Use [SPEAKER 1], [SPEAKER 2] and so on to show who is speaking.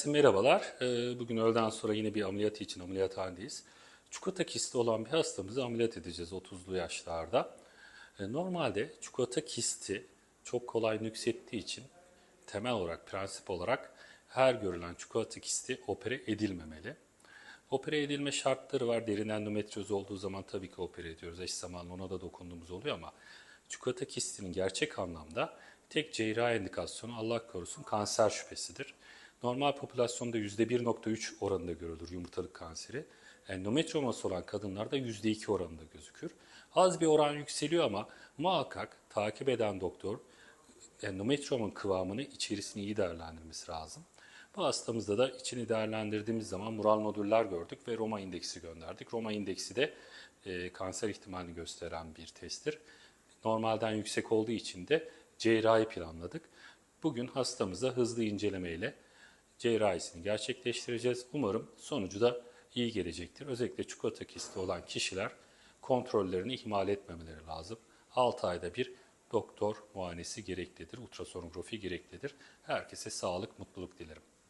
[SPEAKER 1] Herkese merhabalar. Ee, Bugün öğleden sonra yine bir ameliyat için ameliyathanedeyiz. Çikolata kisti olan bir hastamızı ameliyat edeceğiz 30'lu yaşlarda. Ee, Normalde çikolata kisti çok kolay nüksettiği için temel olarak, prensip olarak her görülen çikolata kisti opere edilmemeli. Opere edilme şartları var. Derin endometrioz olduğu zaman tabii ki opere ediyoruz. Eş zamanlı ona da dokunduğumuz oluyor ama çikolata kistinin gerçek anlamda tek cerrahi indikasyonu Allah korusun kanser şüphesidir. Normal popülasyonda %1.3 oranında görülür yumurtalık kanseri. Endometrioması olan kadınlarda %2 oranında gözükür. Az bir oran yükseliyor ama muhakkak takip eden doktor endometriomun kıvamını, içerisini iyi değerlendirmesi lazım. Bu hastamızda da içini değerlendirdiğimiz zaman mural nodüller gördük ve Roma indeksi gönderdik. Roma indeksi de e, kanser ihtimalini gösteren bir testtir. Normalden yüksek olduğu için de cerrahi planladık. Bugün hastamıza hızlı incelemeyle cerrahisini gerçekleştireceğiz. Umarım sonucu da iyi gelecektir. Özellikle çikolata kisti olan kişiler kontrollerini ihmal etmemeleri lazım. 6 ayda bir doktor muayenesi gereklidir, ultrasonografi gereklidir. Herkese sağlık, mutluluk dilerim.